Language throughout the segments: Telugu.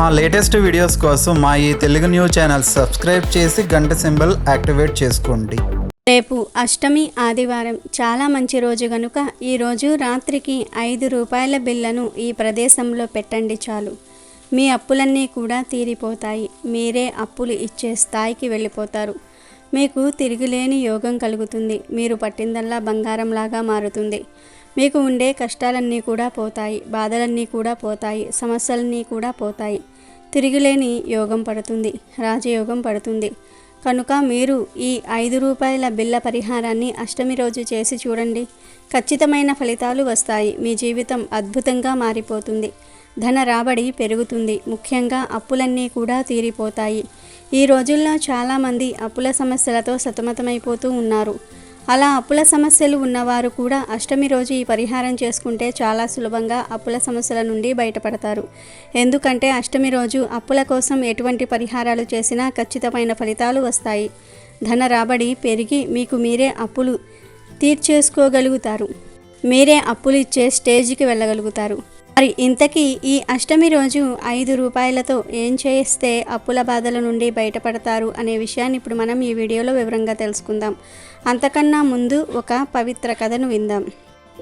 మా లేటెస్ట్ వీడియోస్ కోసం మా ఈ తెలుగు న్యూస్ ఛానల్ సబ్స్క్రైబ్ చేసి గంట సింబల్ యాక్టివేట్ చేసుకోండి. రేపు అష్టమి ఆదివారం. చాలా మంచి రోజు గనుక ఈరోజు రాత్రికి ఐదు రూపాయల బిల్లను ఈ ప్రదేశంలో పెట్టండి చాలు. మీ అప్పులన్నీ కూడా తీరిపోతాయి. మీరే అప్పులు ఇచ్చే స్థాయికి వెళ్ళిపోతారు. మీకు తిరిగిలేని యోగం కలుగుతుంది. మీరు పట్టిందల్లా బంగారంలాగా మారుతుంది. మీకు ఉండే కష్టాలన్నీ కూడా పోతాయి బాధలన్నీ కూడా పోతాయి సమస్యలన్నీ కూడా పోతాయి. తిరిగిలేని యోగం పడుతుంది రాజయోగం పడుతుంది. కనుక మీరు ఈ ఐదు రూపాయల బిల్ల పరిహారాన్ని అష్టమి రోజు చేసి చూడండి. ఖచ్చితమైన ఫలితాలు వస్తాయి. మీ జీవితం అద్భుతంగా మారిపోతుంది. ధన రాబడి పెరుగుతుంది. ముఖ్యంగా అప్పులన్నీ కూడా తీరిపోతాయి. ఈ రోజుల్లో చాలామంది అప్పుల సమస్యలతో సతమతమైపోతూ ఉన్నారు. అలా అప్పుల సమస్యలు ఉన్నవారు కూడా అష్టమి రోజు ఈ పరిహారం చేసుకుంటే చాలా సులభంగా అప్పుల సమస్యల నుండి బయటపడతారు. ఎందుకంటే అష్టమి రోజు అప్పుల కోసం ఎటువంటి పరిహారాలు చేసినా ఖచ్చితమైన ఫలితాలు వస్తాయి. ధన రాబడి పెరిగి మీకు మీరే అప్పులు తీర్చేసుకోగలుగుతారు. మీరే అప్పులు ఇచ్చే స్టేజ్కి వెళ్ళగలుగుతారు. మరి ఇంతకీ ఈ అష్టమి రోజు ఐదు రూపాయలతో ఏం చేస్తే అప్పుల బాధల నుండి బయటపడతారు అనే విషయాన్ని ఇప్పుడు మనం ఈ వీడియోలో వివరంగా తెలుసుకుందాం. అంతకన్నా ముందు ఒక పవిత్ర కథను విందాం.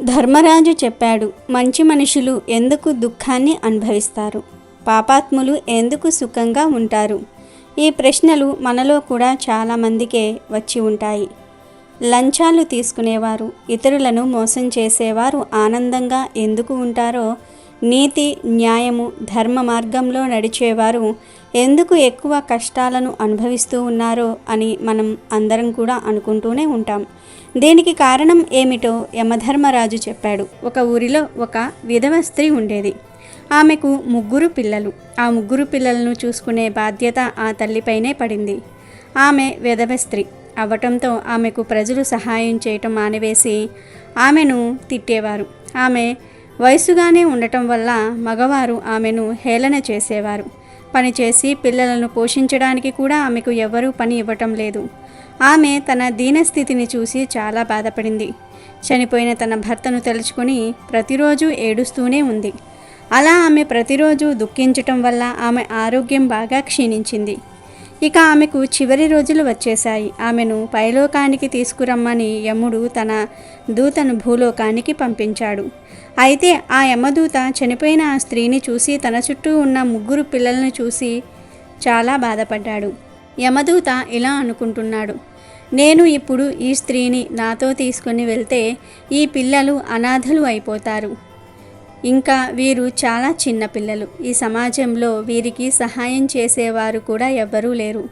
ధర్మరాజు చెప్పాడు మంచి మనుషులు ఎందుకు దుఃఖాన్ని అనుభవిస్తారు? పాపాత్ములు ఎందుకు సుఖంగా ఉంటారు? ఈ ప్రశ్నలు మనలో కూడా చాలామందికే వచ్చి ఉంటాయి. లంచాలు తీసుకునేవారు ఇతరులను మోసం చేసేవారు ఆనందంగా ఎందుకు ఉంటారో నీతి న్యాయము ధర్మ మార్గంలో నడిచేవారు ఎందుకు ఎక్కువ కష్టాలను అనుభవిస్తూ ఉన్నారో అని మనం అందరం కూడా అనుకుంటూనే ఉంటాం. దీనికి కారణం ఏమిటో యమధర్మరాజు చెప్పాడు. ఒక ఊరిలో ఒక విధవ స్త్రీ ఉండేది. ఆమెకు ముగ్గురు పిల్లలు. ఆ ముగ్గురు పిల్లలను చూసుకునే బాధ్యత ఆ తల్లిపైనే పడింది. ఆమె విధవ స్త్రీ. అవ్వటంతో ఆమెకు ప్రజలు సహాయం చేయటం మానివేసి ఆమెను తిట్టేవారు. ఆమె వయసుగానే ఉండటం వల్ల మగవారు ఆమెను హేళన చేసేవారు. పనిచేసి పిల్లలను పోషించడానికి కూడా ఆమెకు ఎవరూ పని ఇవ్వటం లేదు. ఆమె తన దీనస్థితిని చూసి చాలా బాధపడింది. చనిపోయిన తన భర్తను తలుచుకుని ప్రతిరోజు ఏడుస్తూనే ఉంది. అలా ఆమె ప్రతిరోజు దుఃఖించటం వల్ల ఆమె ఆరోగ్యం బాగా క్షీణించింది. ఇక ఆమెకు చివరి రోజులు వచ్చేశాయి. ఆమెను పైలోకానికి తీసుకురమ్మని యముడు తన దూతను భూలోకానికి పంపించాడు. అయితే ఆ యమదూత చనిపోయిన ఆ స్త్రీని చూసి తన చుట్టూ ఉన్న ముగ్గురు పిల్లలను చూసి చాలా బాధపడ్డాడు. యమదూత ఇలా అనుకుంటున్నాడు. నేను ఇప్పుడు ఈ స్త్రీని నాతో తీసుకుని వెళ్తే ఈ పిల్లలు అనాథలు అయిపోతారు. ఇంకా వీరు చాలా చిన్నపిల్లలు ఈ సమాజంలో వీరికి సహాయం చేసేవారు కూడా ఎవ్వరూ లేరు.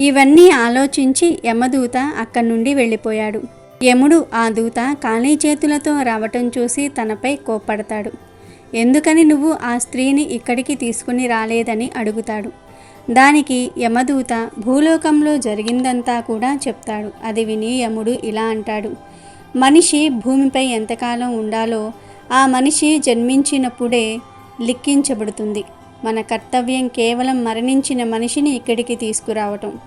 ఇవన్నీ ఆలోచించి యమదూత అక్కడి నుండి వెళ్ళిపోయాడు. యముడు ఆ దూత ఖాళీ చేతులతో రావటం చూసి తనపై కోప్పడతాడు. ఎందుకని నువ్వు ఆ స్త్రీని ఇక్కడికి తీసుకుని రాలేదని అడుగుతాడు. దానికి యమదూత భూలోకంలో జరిగిందంతా కూడా చెప్తాడు. అది విని యముడు ఇలా అంటాడు. మనిషి భూమిపై ఎంతకాలం ఉండాలో ఆ మనిషి జన్మించినప్పుడే లిఖించబడుతుంది. మన కర్తవ్యం కేవలం మరణించిన మనిషిని ఇక్కడికి తీసుకురావటం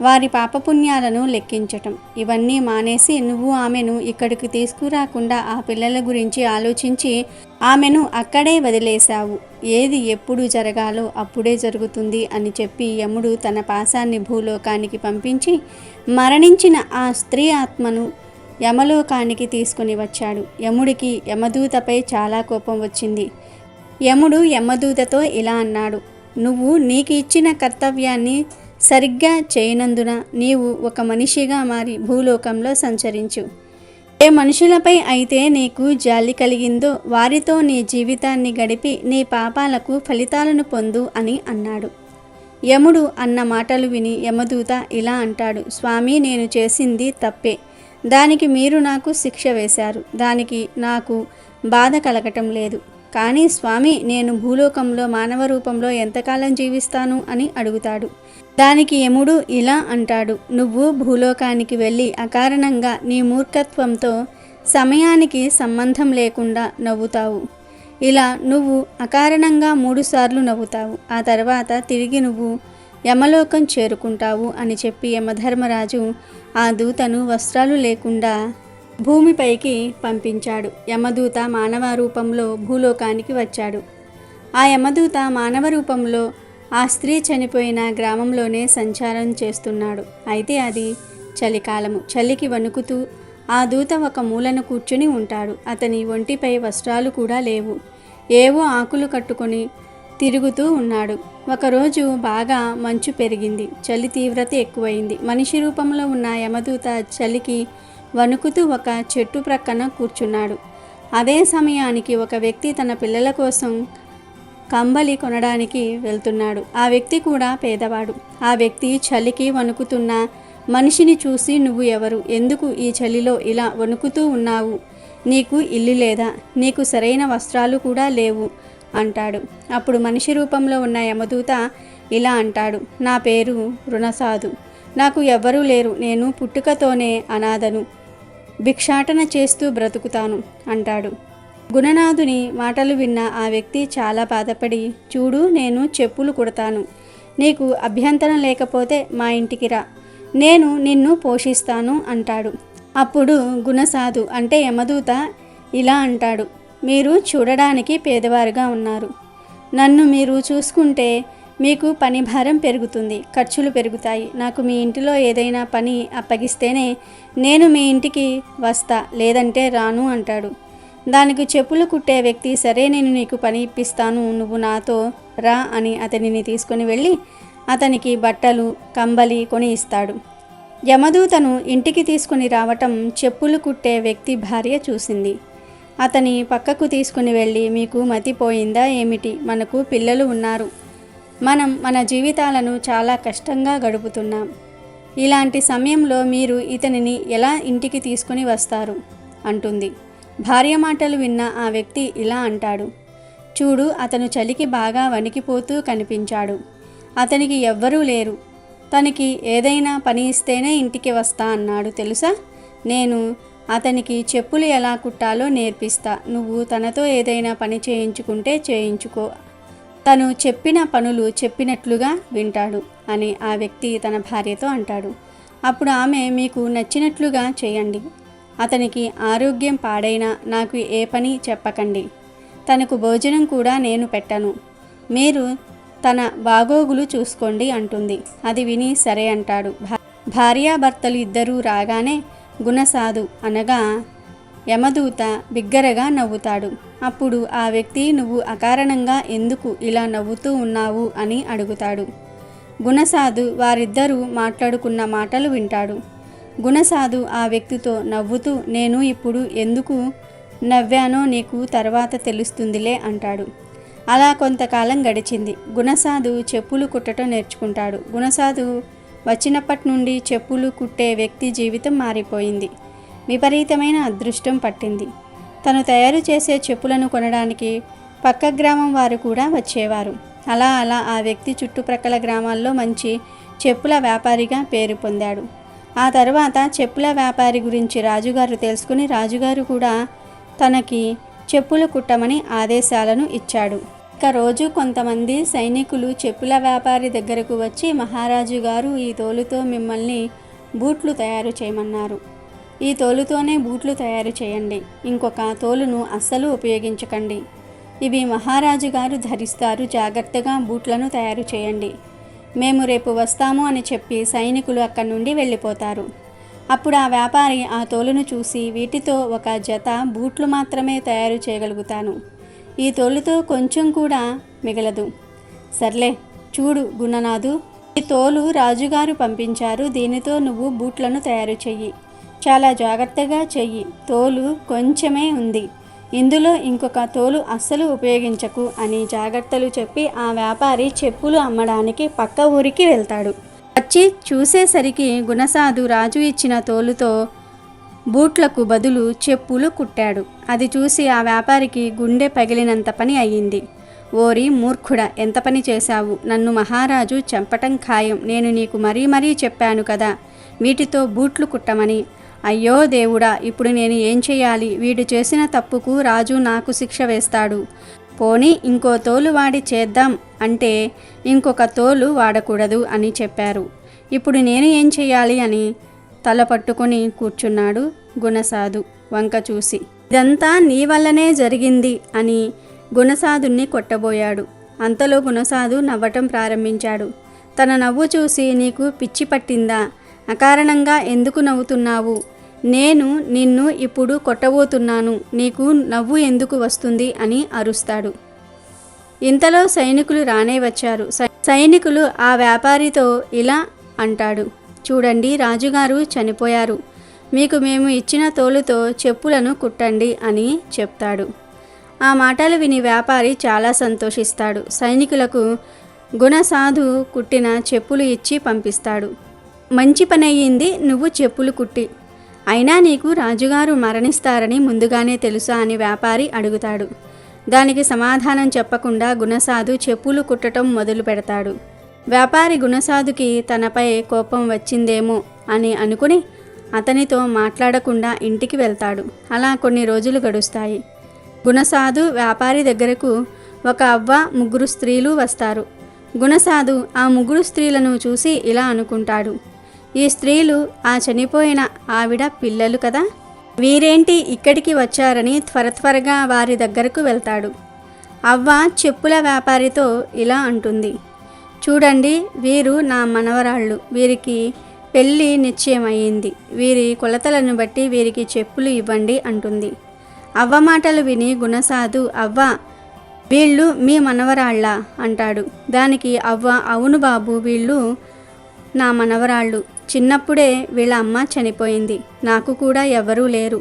వారి పాపపుణ్యాలను లెక్కించటం. ఇవన్నీ మానేసి నువ్వు ఆమెను ఇక్కడికి తీసుకురాకుండా ఆ పిల్లల గురించి ఆలోచించి ఆమెను అక్కడే వదిలేశావు. ఏది ఎప్పుడు జరగాలో అప్పుడే జరుగుతుంది అని చెప్పి యముడు తన పాసాన్ని భూలోకానికి పంపించి మరణించిన ఆ స్త్రీ ఆత్మను యమలోకానికి తీసుకుని వచ్చాడు. యముడికి యమదూతపై చాలా కోపం వచ్చింది. యముడు యమదూతతో ఇలా అన్నాడు నువ్వు నీకు ఇచ్చిన కర్తవ్యాన్ని సరిగ్గా చేయనందున నీవు ఒక మనిషిగా మారి భూలోకంలో సంచరించు. ఏ మనుషులపై అయితే నీకు జాలి కలిగిందో వారితో నీ జీవితాన్ని గడిపి నీ పాపాలకు ఫలితాలను పొందు అని అన్నాడు. యముడు అన్న మాటలు విని యమదూత ఇలా అంటాడు స్వామి నేను చేసింది తప్పే. దానికి మీరు నాకు శిక్ష వేశారు. దానికి నాకు బాధ కలగటం లేదు. కానీ స్వామి నేను భూలోకంలో మానవ రూపంలో ఎంతకాలం జీవిస్తాను అని అడుగుతాడు. దానికి యముడు ఇలా అంటాడు నువ్వు భూలోకానికి వెళ్ళి అకారణంగా నీ మూర్ఖత్వంతో సమయానికి సంబంధం లేకుండా నవ్వుతావు. ఇలా నువ్వు అకారణంగా మూడుసార్లు నవ్వుతావు. ఆ తర్వాత తిరిగి నువ్వు యమలోకం చేరుకుంటావు అని చెప్పి యమధర్మరాజు ఆ దూతను వస్త్రాలు లేకుండా భూమిపైకి పంపించాడు. యమదూత మానవ రూపంలో భూలోకానికి వచ్చాడు. ఆ యమదూత మానవ రూపంలో ఆ స్త్రీ చనిపోయిన గ్రామంలోనే సంచారం చేస్తున్నాడు. అయితే అది చలికాలము. చలికి వణుకుతూ ఆ దూత ఒక మూలను కూర్చుని ఉంటాడు. అతని ఒంటిపై వస్త్రాలు కూడా లేవు. ఏవో ఆకులు కట్టుకొని తిరుగుతూ ఉన్నాడు. ఒకరోజు బాగా మంచు పెరిగింది. చలి తీవ్రత ఎక్కువైంది. మనిషి రూపంలో ఉన్న యమదూత చలికి వణుకుతూ ఒక చెట్టు ప్రక్కన కూర్చున్నాడు. అదే సమయానికి ఒక వ్యక్తి తన పిల్లల కోసం కంబలి కొనడానికి వెళ్తున్నాడు. ఆ వ్యక్తి కూడా పేదవాడు. ఆ వ్యక్తి చలికి వణుకుతున్న మనిషిని చూసి నువ్వు ఎవరు? ఎందుకు ఈ చలిలో ఇలా వణుకుతూ ఉన్నావు? నీకు ఇల్లు లేదా? నీకు సరైన వస్త్రాలు కూడా లేవు. అంటాడు. అప్పుడు మనిషి రూపంలో ఉన్న యమదూత ఇలా అంటాడు నా పేరు రుణసాధు నాకు ఎవ్వరూ లేరు. నేను పుట్టుకతోనే అనాథను. భిక్షాటన చేస్తూ బ్రతుకుతాను అంటాడు. గుణనాథుని మాటలు విన్న ఆ వ్యక్తి చాలా బాధపడి చూడు నేను చెప్పులు కుడతాను. నీకు అభ్యంతరం లేకపోతే మా ఇంటికి రా. నేను నిన్ను పోషిస్తాను అంటాడు. అప్పుడు గుణసాధు అంటే యమదూత ఇలా అంటాడు మీరు చూడడానికి పేదవారుగా ఉన్నారు. నన్ను మీరు చూసుకుంటే మీకు పని భారం పెరుగుతుంది ఖర్చులు పెరుగుతాయి. నాకు మీ ఇంటిలో ఏదైనా పని అప్పగిస్తేనే నేను మీ ఇంటికి వస్తా లేదంటే రాను అంటాడు. దానికి చెప్పులు కుట్టే వ్యక్తి సరే నేను నీకు పని ఇప్పిస్తాను నువ్వు నాతో రా అని అతనిని తీసుకొని వెళ్ళి అతనికి బట్టలు కంబలి కొని ఇస్తాడు. యమదూతను ఇంటికి తీసుకుని రావటం చెప్పులు కుట్టే వ్యక్తి భార్య చూసింది. అతని పక్కకు తీసుకుని వెళ్ళి మీకు మతిపోయిందా ఏమిటి? మనకు పిల్లలు ఉన్నారు. మనం మన జీవితాలను చాలా కష్టంగా గడుపుతున్నాం. ఇలాంటి సమయంలో మీరు ఇతనిని ఎలా ఇంటికి తీసుకుని వస్తారు అంటుంది. భార్య మాటలు విన్న ఆ వ్యక్తి ఇలా అంటాడు. చూడు అతను చలికి బాగా వణికిపోతూ కనిపించాడు. అతనికి ఎవ్వరూ లేరు. తనకి ఏదైనా పని ఇస్తేనే ఇంటికి వస్తా అన్నాడు తెలుసా? నేను అతనికి చెప్పులు ఎలా కుట్టాలో నేర్పిస్తా. నువ్వు తనతో ఏదైనా పని చేయించుకుంటే చేయించుకో. తను చెప్పిన పనులు చెప్పినట్లుగా వింటాడు అని ఆ వ్యక్తి తన భార్యతో అంటాడు. అప్పుడు ఆమె మీకు నచ్చినట్లుగా చేయండి. అతనికి ఆరోగ్యం పాడైనా నాకు ఏ పని చెప్పకండి. తనకు భోజనం కూడా నేను పెట్టను. మీరు తన బాగోగులు చూసుకోండి అంటుంది. అది విని సరే అంటాడు. భా- భార్యాభర్తలు ఇద్దరూ రాగానే గుణసాధు అనగా యమదూత బిగ్గరగా నవ్వుతాడు. అప్పుడు ఆ వ్యక్తి నువ్వు అకారణంగా ఎందుకు ఇలా నవ్వుతూ ఉన్నావు? అని అడుగుతాడు. గుణసాధు వారిద్దరూ మాట్లాడుకున్న మాటలు వింటాడు. గుణసాధు ఆ వ్యక్తితో నవ్వుతూ నేను ఇప్పుడు ఎందుకు నవ్వానో నీకు తర్వాత తెలుస్తుందిలే అంటాడు. అలా కొంతకాలం గడిచింది. గుణసాధు చెప్పులు కుట్టడం నేర్చుకుంటాడు. గుణసాధు వచ్చినప్పటి నుండి చెప్పులు కుట్టే వ్యక్తి జీవితం మారిపోయింది. విపరీతమైన అదృష్టం పట్టింది. తను తయారు చేసే చెప్పులను కొనడానికి పక్క గ్రామం వారు కూడా వచ్చేవారు. అలా అలా ఆ వ్యక్తి చుట్టుప్రక్కల గ్రామాల్లో మంచి చెప్పుల వ్యాపారిగా పేరు పొందాడు. ఆ తర్వాత చెప్పుల వ్యాపారి గురించి రాజుగారు తెలుసుకుని రాజుగారు కూడా తనకి చెప్పులు కుట్టమని ఆదేశాలను ఇచ్చాడు. ఒక్క రోజు కొంతమంది సైనికులు చెప్పుల వ్యాపారి దగ్గరకు వచ్చి మహారాజు గారు ఈ తోలుతో మిమ్మల్ని బూట్లు తయారు చేయమన్నారు. ఈ తోలుతోనే బూట్లు తయారు చేయండి. ఇంకొక తోలును అస్సలు ఉపయోగించకండి. ఇవి మహారాజు గారు ధరిస్తారు. జాగ్రత్తగా బూట్లను తయారు చేయండి. మేము రేపు వస్తాము అని చెప్పి సైనికులు అక్కడి నుండి వెళ్ళిపోతారు. అప్పుడు ఆ వ్యాపారి ఆ తోలును చూసి వీటితో ఒక జత బూట్లు మాత్రమే తయారు చేయగలుగుతాను. ఈ తోలుతో కొంచెం కూడా మిగలదు. సర్లే చూడు గుణనాథు. ఈ తోలు రాజుగారు పంపించారు దీనితో నువ్వు బూట్లను తయారు చెయ్యి. చాలా జాగ్రత్తగా చెయ్యి. తోలు కొంచెమే ఉంది. ఇందులో ఇంకొక తోలు అస్సలు ఉపయోగించకు అని జాగ్రత్తలు చెప్పి ఆ వ్యాపారి చెప్పులు అమ్మడానికి పక్క ఊరికి వెళ్తాడు. వచ్చి చూసేసరికి గుణసాధు రాజు ఇచ్చిన తోలుతో బూట్లకు బదులు చెప్పులు కుట్టాడు. అది చూసి ఆ వ్యాపారికి గుండె పగిలినంత పని అయ్యింది. ఓరి మూర్ఖుడ ఎంత పని చేశావు? నన్ను మహారాజు చంపటం ఖాయం. నేను నీకు మరీ మరీ చెప్పాను కదా వీటితో బూట్లు కుట్టమని. అయ్యో దేవుడా ఇప్పుడు నేను ఏం చేయాలి? వీడు చేసిన తప్పుకు రాజు నాకు శిక్ష వేస్తాడు. పోనీ ఇంకో తోలు వాడి చేద్దాం అంటే ఇంకొక తోలు వాడకూడదు అని చెప్పారు. ఇప్పుడు నేను ఏం చేయాలి అని తల పట్టుకొని కూర్చున్నాడు గుణసాధు వంక చూసి. ఇదంతా నీ వల్లనే జరిగింది అని గుణసాధుణ్ణి కొట్టబోయాడు. అంతలో గుణసాధు నవ్వటం ప్రారంభించాడు. తన నవ్వు చూసి నీకు పిచ్చి పట్టిందా? అకారణంగా ఎందుకు నవ్వుతున్నావు? నేను నిన్ను ఇప్పుడు కొట్టబోతున్నాను. నీకు నవ్వు ఎందుకు వస్తుంది? అని అరుస్తాడు. ఇంతలో సైనికులు రానే వచ్చారు. సై- సైనికులు ఆ వ్యాపారితో ఇలా అంటాడు. చూడండి రాజుగారు చనిపోయారు. మీకు మేము ఇచ్చిన తోలుతో చెప్పులను కుట్టండి అని చెప్తాడు. ఆ మాటలు విని వ్యాపారి చాలా సంతోషిస్తాడు. సైనికులకు గుణసాధు కుట్టిన చెప్పులు ఇచ్చి పంపిస్తాడు. మంచి పని అయ్యింది నువ్వు చెప్పులు కుట్టి. అయినా నీకు రాజుగారు మరణిస్తారని ముందుగానే తెలుసా అని వ్యాపారి అడుగుతాడు. దానికి సమాధానం చెప్పకుండా గుణసాధు చెప్పులు కుట్టటం మొదలు పెడతాడు వ్యాపారి గుణసాధుకి తనపై కోపం వచ్చిందేమో అని అనుకుని అతనితో మాట్లాడకుండా ఇంటికి వెళ్తాడు. అలా కొన్ని రోజులు గడుస్తాయి. గుణసాధు వ్యాపారి దగ్గరకు ఒక అవ్వ ముగ్గురు స్త్రీలు వస్తారు. గుణసాధు ఆ ముగ్గురు స్త్రీలను చూసి ఇలా అనుకుంటాడు. ఈ స్త్రీలు ఆ చనిపోయిన ఆవిడ పిల్లలు కదా? వీరేంటి ఇక్కడికి వచ్చారని త్వర త్వరగా వారి దగ్గరకు వెళ్తాడు. అవ్వ చెప్పుల వ్యాపారితో ఇలా అంటుంది. చూడండి వీరు నా మనవరాళ్ళు. వీరికి పెళ్ళి నిశ్చయమయ్యింది. వీరి కొలతలను బట్టి వీరికి చెప్పులు ఇవ్వండి అంటుంది. అవ్వ మాటలు విని గుణసాధు అవ్వ వీళ్ళు మీ మనవరాళ్ళ అంటాడు. దానికి అవ్వ అవును బాబు వీళ్ళు నా మనవరాళ్ళు. చిన్నప్పుడే వీళ్ళ అమ్మ చనిపోయింది. నాకు కూడా ఎవరూ లేరు.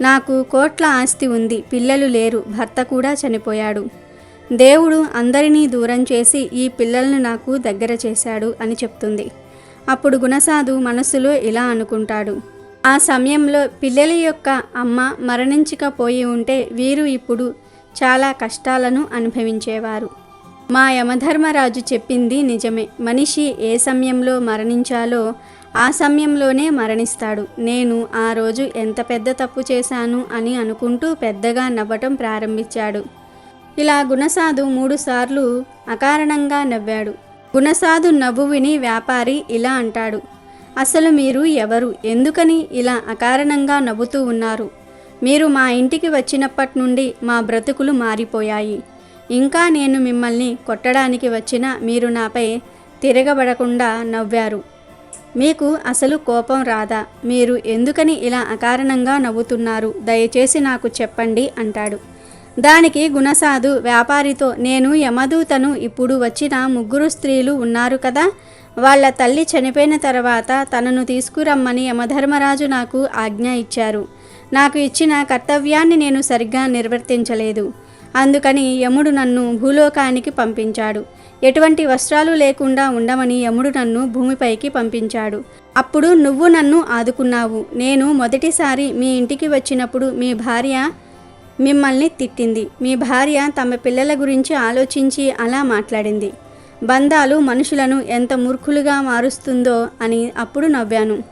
నాకు కోట్ల ఆస్తి ఉంది. పిల్లలు లేరు. భర్త కూడా చనిపోయాడు. దేవుడు అందరినీ దూరం చేసి ఈ పిల్లలను నాకు దగ్గర చేశాడు అని చెప్తుంది. అప్పుడు గుణసాధు మనసులో ఇలా అనుకుంటాడు. ఆ సమయంలో పిల్లల యొక్క అమ్మ మరణించకపోయి ఉంటే వీరు ఇప్పుడు చాలా కష్టాలను అనుభవించేవారు. మా యమధర్మరాజు చెప్పింది నిజమే. మనిషి ఏ సమయంలో మరణించాలో ఆ సమయంలోనే మరణిస్తాడు. నేను ఆ రోజు ఎంత పెద్ద తప్పు చేశాను అని అనుకుంటూ పెద్దగా నవ్వటం ప్రారంభించాడు. ఇలా గుణసాధు మూడుసార్లు అకారణంగా నవ్వాడు. గుణసాధు నవ్వు విని వ్యాపారి ఇలా అంటాడు అసలు మీరు ఎవరు? ఎందుకని ఇలా అకారణంగా నవ్వుతూ ఉన్నారు? మీరు మా ఇంటికి వచ్చినప్పటి నుండి మా బ్రతుకులు మారిపోయాయి. ఇంకా నేను మిమ్మల్ని కొట్టడానికి వచ్చిన మీరు నాపై తిరగబడకుండా నవ్వారు. మీకు అసలు కోపం రాదా? మీరు ఎందుకని ఇలా అకారణంగా నవ్వుతున్నారు? దయచేసి నాకు చెప్పండి అంటాడు. దానికి గుణసాధు వ్యాపారితో నేను యమదూతను ఇప్పుడు వచ్చిన ముగ్గురు స్త్రీలు ఉన్నారు కదా వాళ్ళ తల్లి చనిపోయిన తర్వాత తనను తీసుకురమ్మని యమధర్మరాజు నాకు ఆజ్ఞ ఇచ్చారు. నాకు ఇచ్చిన కర్తవ్యాన్ని నేను సరిగ్గా నిర్వర్తించలేదు. అందుకని యముడు నన్ను భూలోకానికి పంపించాడు. ఎటువంటి వస్త్రాలు లేకుండా ఉండమని యముడు నన్ను భూమిపైకి పంపించాడు. అప్పుడు నువ్వు నన్ను ఆదుకున్నావు. నేను మొదటిసారి మీ ఇంటికి వచ్చినప్పుడు మీ భార్య మిమ్మల్ని తిట్టింది. మీ భార్య తమ పిల్లల గురించి ఆలోచించి అలా మాట్లాడింది. బంధాలు మనుషులను ఎంత మూర్ఖులుగా మారుస్తుందో అని అప్పుడు నవ్వాను.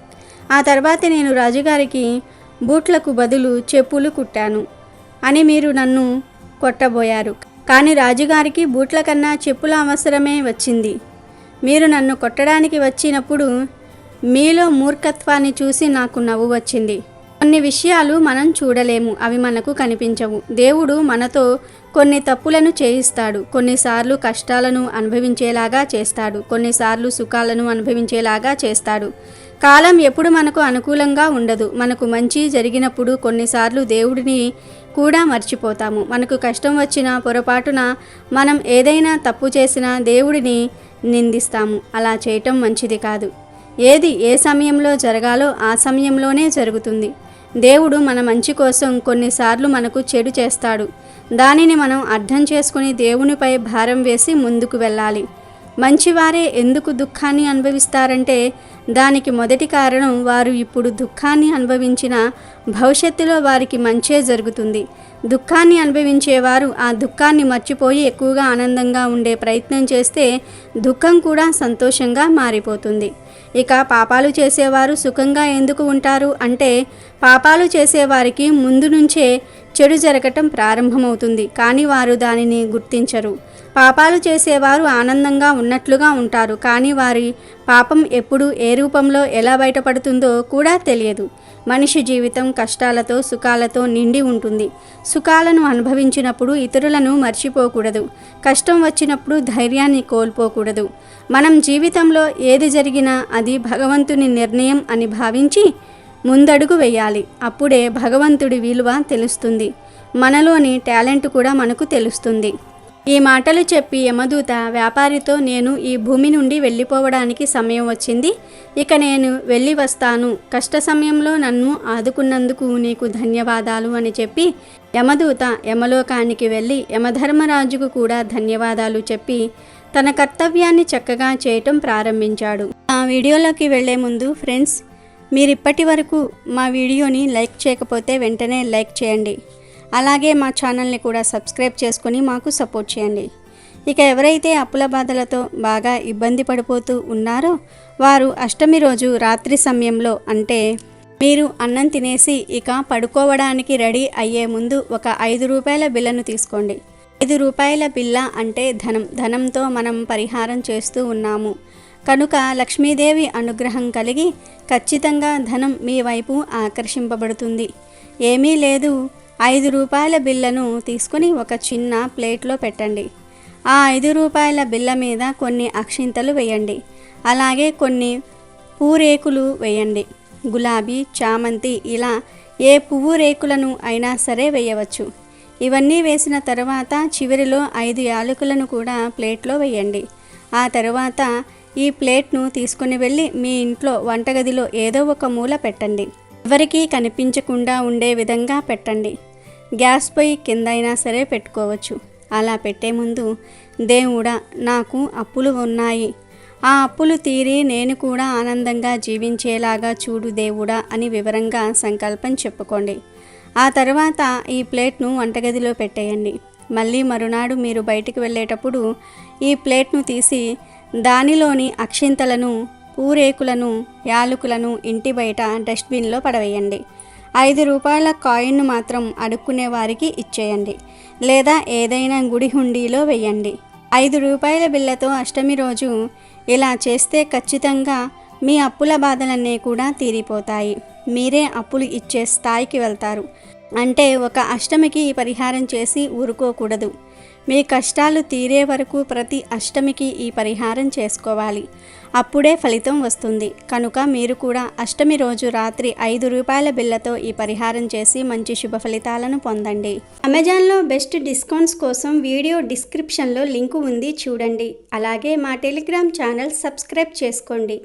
ఆ తర్వాత నేను రాజుగారికి బూట్లకు బదులు చెప్పులు కుట్టాను అని మీరు నన్ను కొట్టబోయారు. కానీ రాజుగారికి బూట్ల కన్నా చెప్పుల అవసరమే వచ్చింది. మీరు నన్ను కొట్టడానికి వచ్చినప్పుడు మీలో మూర్ఖత్వాన్ని చూసి నాకు నవ్వు వచ్చింది. కొన్ని విషయాలు మనం చూడలేము అవి మనకు కనిపించవు. దేవుడు మనతో కొన్ని తప్పులను చేయిస్తాడు. కొన్నిసార్లు కష్టాలను అనుభవించేలాగా చేస్తాడు. కొన్నిసార్లు సుఖాలను అనుభవించేలాగా చేస్తాడు. కాలం ఎప్పుడు మనకు అనుకూలంగా ఉండదు. మనకు మంచి జరిగినప్పుడు కొన్నిసార్లు దేవుడిని కూడా మర్చిపోతాము. మనకు కష్టం వచ్చిన పొరపాటున మనం ఏదైనా తప్పు చేసినా దేవుడిని నిందిస్తాము. అలా చేయటం మంచిది కాదు. ఏది ఏ సమయంలో జరగాలో ఆ సమయంలోనే జరుగుతుంది. దేవుడు మన మంచి కోసం కొన్నిసార్లు మనకు చెడు చేస్తాడు. దానిని మనం అర్థం చేసుకుని దేవునిపై భారం వేసి ముందుకు వెళ్ళాలి. మంచివారే ఎందుకు దుఃఖాన్ని అనుభవిస్తారంటే దానికి మొదటి కారణం వారు ఇప్పుడు దుఃఖాన్ని అనుభవించిన భవిష్యత్తులో వారికి మంచే జరుగుతుంది. దుఃఖాన్ని అనుభవించేవారు ఆ దుఃఖాన్ని మర్చిపోయి ఎక్కువగా ఆనందంగా ఉండే ప్రయత్నం చేస్తే దుఃఖం కూడా సంతోషంగా మారిపోతుంది. ఇక పాపాలు చేసేవారు సుఖంగా ఎందుకు ఉంటారు? అంటే పాపాలు చేసేవారికి ముందు నుంచే చెడు జరగటం ప్రారంభమవుతుంది. కానీ వారు దానిని గుర్తించరు. పాపాలు చేసేవారు ఆనందంగా ఉన్నట్లుగా ఉంటారు కానీ వారి పాపం ఎప్పుడు ఏ రూపంలో ఎలా బయటపడుతుందో కూడా తెలియదు. మనిషి జీవితం కష్టాలతో సుఖాలతో నిండి ఉంటుంది. సుఖాలను అనుభవించినప్పుడు ఇతరులను మర్చిపోకూడదు. కష్టం వచ్చినప్పుడు ధైర్యాన్ని కోల్పోకూడదు. మనం జీవితంలో ఏది జరిగినా అది భగవంతుని నిర్ణయం అని భావించి ముందడుగు వేయాలి. అప్పుడే భగవంతుడి విలువ తెలుస్తుంది. మనలోని టాలెంట్ కూడా మనకు తెలుస్తుంది. ఈ మాటలు చెప్పి యమదూత వ్యాపారితో నేను ఈ భూమి నుండి వెళ్ళిపోవడానికి సమయం వచ్చింది. ఇక నేను వెళ్ళి వస్తాను. కష్ట సమయంలో నన్ను ఆదుకున్నందుకు నీకు ధన్యవాదాలు అని చెప్పి యమదూత యమలోకానికి వెళ్ళి యమధర్మరాజుకు కూడా ధన్యవాదాలు చెప్పి తన కర్తవ్యాన్ని చక్కగా చేయటం ప్రారంభించాడు. ఆ వీడియోలోకి వెళ్ళే ముందు ఫ్రెండ్స్ మీరిప్పటి వరకు మా వీడియోని లైక్ చేయకపోతే వెంటనే లైక్ చేయండి. అలాగే మా ఛానల్ని కూడా సబ్స్క్రైబ్ చేసుకొని మాకు సపోర్ట్ చేయండి. ఇక ఎవరైతే అప్పుల బాధలతో బాగా ఇబ్బంది పడిపోతూ ఉన్నారో వారు అష్టమి రోజు రాత్రి సమయంలో అంటే మీరు అన్నం తినేసి ఇక పడుకోవడానికి రెడీ అయ్యే ముందు ఒక ఐదు రూపాయల బిల్లను తీసుకోండి. ఐదు రూపాయల బిల్ల అంటే ధనం ధనంతో మనం పరిహారం చేస్తూ ఉన్నాము. కనుక లక్ష్మీదేవి అనుగ్రహం కలిగి ఖచ్చితంగా ధనం మీ వైపు ఆకర్షింపబడుతుంది. ఏమీ లేదు ఐదు రూపాయల బిల్లను తీసుకుని ఒక చిన్న ప్లేట్లో పెట్టండి. ఆ ఐదు రూపాయల బిల్ల మీద కొన్ని అక్షింతలు వేయండి. అలాగే కొన్ని పూరేకులు వేయండి. గులాబీ చామంతి ఇలా ఏ పువ్వు రేకులను అయినా సరే వేయవచ్చు. ఇవన్నీ వేసిన తర్వాత చివరిలో ఐదు యాలకులను కూడా ప్లేట్లో వేయండి. ఆ తర్వాత ఈ ప్లేట్ను తీసుకుని వెళ్ళి మీ ఇంట్లో వంటగదిలో ఏదో ఒక మూల పెట్టండి. ఎవరికీ కనిపించకుండా ఉండే విధంగా పెట్టండి. గ్యాస్ పొయ్యి కిందైనా సరే పెట్టుకోవచ్చు. అలా పెట్టే ముందు దేవుడా నాకు అప్పులు ఉన్నాయి. ఆ అప్పులు తీరి నేను కూడా ఆనందంగా జీవించేలాగా చూడు దేవుడా అని వివరంగా సంకల్పం చెప్పుకోండి. ఆ తర్వాత ఈ ప్లేట్ను వంటగదిలో పెట్టేయండి. మళ్ళీ మరునాడు మీరు బయటికి వెళ్ళేటప్పుడు ఈ ప్లేట్ను తీసి దానిలోని అక్షింతలను పూరేకులను యాలకులను ఇంటి బయట డస్ట్బిన్లో పడవేయండి. ఐదు రూపాయల కాయిన్ను మాత్రం అడుక్కునే వారికి ఇచ్చేయండి. లేదా ఏదైనా గుడి హుండీలో వెయ్యండి. ఐదు రూపాయల బిల్లతో అష్టమి రోజు ఇలా చేస్తే ఖచ్చితంగా మీ అప్పుల బాధలన్నీ కూడా తీరిపోతాయి. మీరే అప్పులు ఇచ్చే స్థాయికి వెళ్తారు. అంటే ఒక అష్టమికి ఈ పరిహారం చేసి ఊరుకోకూడదు. మీ కష్టాలు తీరే వరకు ప్రతి అష్టమికి ఈ పరిహారం చేసుకోవాలి. అప్పుడే ఫలితం వస్తుంది. కనుక మీరు కూడా అష్టమి రోజు రాత్రి ఐదు రూపాయల బిల్లతో ఈ పరిహారం చేసి మంచి శుభ ఫలితాలను పొందండి. అమెజాన్లో బెస్ట్ డిస్కౌంట్స్ కోసం వీడియో డిస్క్రిప్షన్లో లింకు ఉంది చూడండి. అలాగే మా టెలిగ్రామ్ ఛానల్ సబ్స్క్రైబ్ చేసుకోండి.